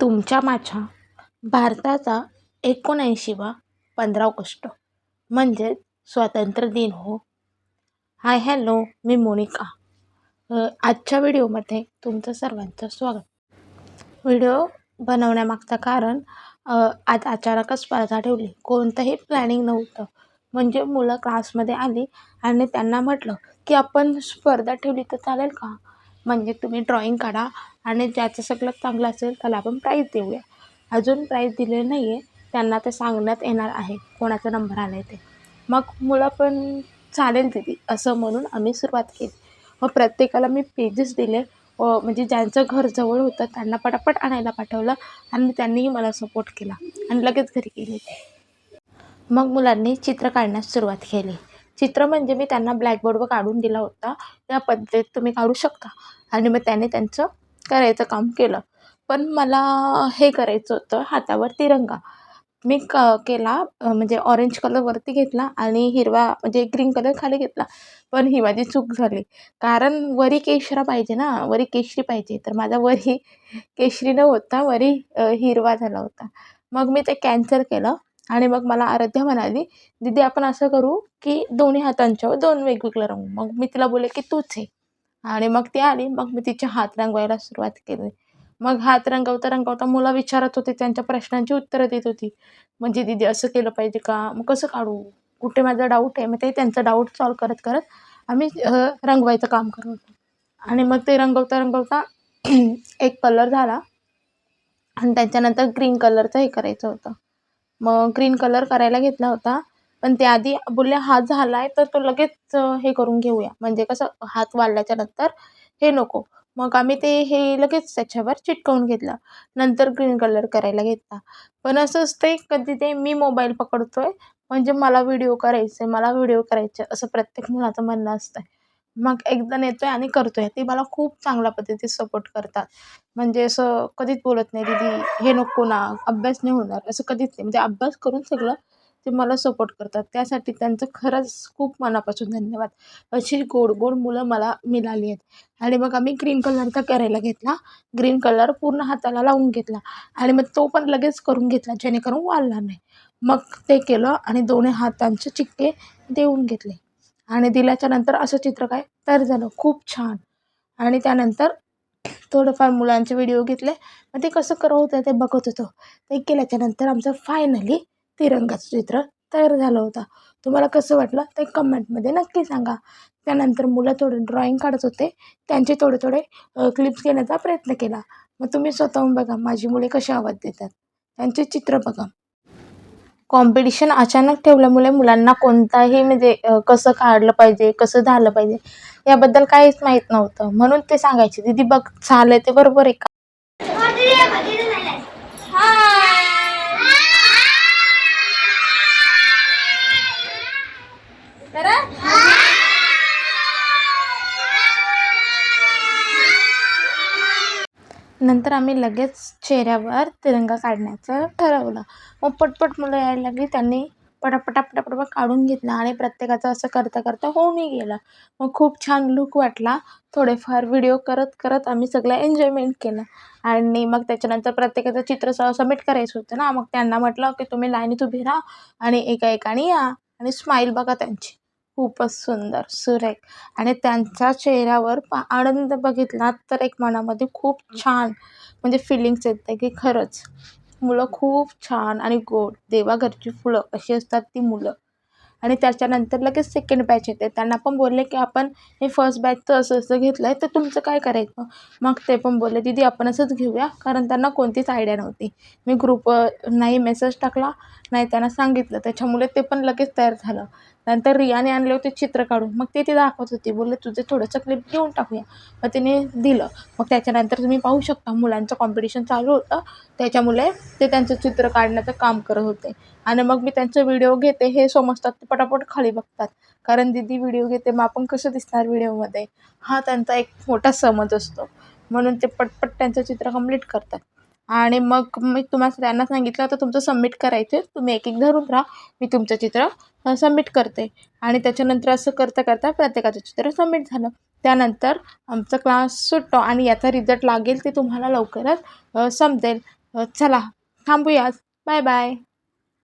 तुमच्या माझ्या भारताचा एकोणऐंशीवा पंधरा ऑगस्ट. म्हणजेच स्वातंत्र्य दिन हो. हाय हॅलो मी मोनिका. आजच्या व्हिडिओमध्ये तुमचं सर्वांचं स्वागत. व्हिडिओ बनवण्यामागचं कारण आज अचानकच स्पर्धा ठेवली. कोणतंही प्लॅनिंग नव्हतं. म्हणजे मुलं क्लासमध्ये आली आणि त्यांना म्हटलं की आपण स्पर्धा ठेवली तर चालेल का? म्हणजे तुम्ही ड्रॉईंग काढा आणि ज्याचं सगळं चांगलं असेल त्याला आपण प्राईज देऊया. अजून प्राईज दिलेलं नाही आहे त्यांना ते सांगण्यात येणार आहे. कोणाचा नंबर आला आहे ते. मग मुलं पण चालेल दीदी असं म्हणून आम्ही सुरुवात केली. मग प्रत्येकाला मी पेजेस दिले. व म्हणजे ज्यांचं घर जवळ होतं त्यांना पटापट आणायला पाठवलं आणि त्यांनीही मला सपोर्ट केला आणि लगेच घरी गेले. मग मुलांनी चित्र काढण्यास सुरुवात केली. चित्र म्हणजे मी त्यांना ब्लॅकबोर्डवर काढून दिला होता. त्या पद्धतीत तुम्ही काढू शकता. आणि मग त्याने त्यांचं करायचं काम केलं. पण मला हे करायचं होतं हातावर तिरंगा. मी क केला म्हणजे ऑरेंज कलरवरती घेतला आणि हिरवा म्हणजे ग्रीन कलर खाली घेतला. पण ही माझी चूक झाली. कारण वरी केशरा पाहिजे ना वरी केशरी पाहिजे. तर माझा वरी केशरी न होता वरी हिरवा झाला होता. मग मी ते कॅन्सल केलं. आणि मग मला आराध्या म्हणाली दीदी आपण असं करू की दोन्ही हातांच्यावर दोन वेगवेगळे रंग. मग मी तिला बोलले की तूच आहे आणि मग ती आली मग मी तिचे हात रंगवायला सुरुवात केली. मग हात रंगवता रंगवता मुलं विचारत होते त्यांच्या प्रश्नांची उत्तरं देत होती. म्हणजे दीदी असं केलं पाहिजे का? मग कसं काढू? कुठे माझा डाऊट आहे? मग ते त्यांचा डाऊट सॉल्व करत करत आम्ही रंगवायचं काम करत होतो. आणि मग ते रंगवता रंगवता एक कलर झाला आणि त्याच्यानंतर ग्रीन कलरचं हे करायचं होतं. मग ग्रीन कलर करायला घेतला होता. पण त्याआधी बोलले हात झाला आहे तर तो लगेच हे करून घेऊया. म्हणजे कसं हात वाढल्याच्या नंतर हे नको. मग आम्ही ते हे लगेच त्याच्यावर चिटकवून घेतलं. नंतर ग्रीन कलर करायला घेतला. पण असं असते कधी ते मी मोबाईल पकडतो आहे म्हणजे मला व्हिडिओ करायचं आहे मला व्हिडिओ करायचे असं प्रत्येक मुलाचं म्हणणं असतं मग एकजण आहे आणि करतोय. ते मला खूप चांगल्या पद्धतीत सपोर्ट करतात. म्हणजे असं कधीच बोलत नाही दीदी हे नको ना अभ्यास नाही होणार. असं कधीच नाही. म्हणजे अभ्यास करून सगळं ते मला सपोर्ट करतात. त्यासाठी त्यांचं खरंच खूप मनापासून धन्यवाद. अशी गोड गोड मुलं मला मिळाली आहेत. आणि मग आम्ही ग्रीन कलरचा करायला घेतला. ग्रीन कलर पूर्ण हाताला लावून घेतला. आणि मग तो पण लगेच करून घेतला जेणेकरून वाळला नाही. मग ते केलं आणि दोन्ही हातांचे चिक्के देऊन घेतले. आणि दिल्याच्या नंतर असं चित्र काय? तयार झालं. खूप छान. आणि त्यानंतर थोडंफार मुलांचे व्हिडिओ घेतले. मग ते कसं करत होतं ते बघत होतो. ते केल्याच्यानंतर आमचं फायनली तिरंगाचं चित्र तयार झालं होतं. तुम्हाला कसं वाटलं ते कमेंटमध्ये नक्की सांगा. त्यानंतर मुलं थोडं ड्रॉईंग काढत होते. त्यांचे थोडे थोडे क्लिप्स घेण्याचा प्रयत्न केला. मग तुम्ही स्वतःहून बघा. माझी मुले कशी आवाज देतात. त्यांचे चित्र बघा. कॉम्पिटिशन अचानक ठेवल्यामुळे मुलांना कोणताही म्हणजे कसं काढलं पाहिजे कसं झालं पाहिजे याबद्दल काहीच माहीत नव्हतं. म्हणून ते सांगायचे दीदी बघ झालं ते बरोबर आहे का? नंतर आम्ही लगेच चेहऱ्यावर तिरंगा काढण्याचं ठरवलं. मग पटपट मुलं यायला लागली. त्यांनी पटापटा पटापटा काढून घेतला आणि प्रत्येकाचं असं करता करता होऊनही गेलं. मग खूप छान लुक वाटला. थोडेफार व्हिडिओ करत करत आम्ही सगळं एन्जॉयमेंट केलं. आणि मग त्याच्यानंतर प्रत्येकाचं चित्र सबमिट करायचं होतं ना. मग त्यांना म्हटलं की तुम्ही लाईनीत उभी राहा आणि एका एकाने या आणि स्माईल बघा त्यांची. खूपच सुंदर सुरेख. आणि त्यांच्या चेहऱ्यावर पा आनंद बघितला तर एक मनामध्ये खूप छान म्हणजे फिलिंग्स येते की खरंच मुलं खूप छान आणि गोड देवाघरची फुलं अशी असतात ती मुलं. आणि त्याच्यानंतर लगेच सेकंड बॅच येते. त्यांना पण बोलले की आपण हे फर्स्ट बॅचचं असं असं घेतलं आहे तर तुमचं काय करायचं? मग ते पण बोलले दीदी आपण असंच घेऊया कारण त्यांना कोणतीच आयडिया नव्हती. मी ग्रुप नाही मेसेज टाकला नाही त्यांना सांगितलं. त्याच्यामुळे ते पण लगेच तयार झालं. नंतर रियाने आणले होते चित्र काढून. मग ते ती दाखवत होती. बोलले तुझे थोडंसं क्लिप घेऊन टाकूया. मग तिने दिलं. मग त्याच्यानंतर तुम्ही पाहू शकता मुलांचं कॉम्पिटिशन चालू होतं. त्याच्यामुळे ते त्यांचं चित्र काढण्याचं काम करत होते. आणि मग मी त्यांचं व्हिडिओ घेते हे समजतात ते पटापट खाली बघतात. कारण दीदी व्हिडिओ घेते मग आपण कसं दिसणार व्हिडिओमध्ये हा त्यांचा एक मोठा समज असतो. म्हणून ते पटपट त्यांचं चित्र कंप्लीट करतात. आणि मग मी तुम्हाला त्यांना सांगितलं तर तुमचं सबमिट करायचं आहे. तुम्ही एक एक धरून राहा. मी तुमचं चित्र सबमिट करते. आणि त्याच्यानंतर असं करता करता प्रत्येकाचं चित्र सबमिट झालं. त्यानंतर आमचा क्लास सुटतो आणि याचा रिझल्ट लागेल ते तुम्हाला लवकरच समजेल. चला थांबूयाच बाय बाय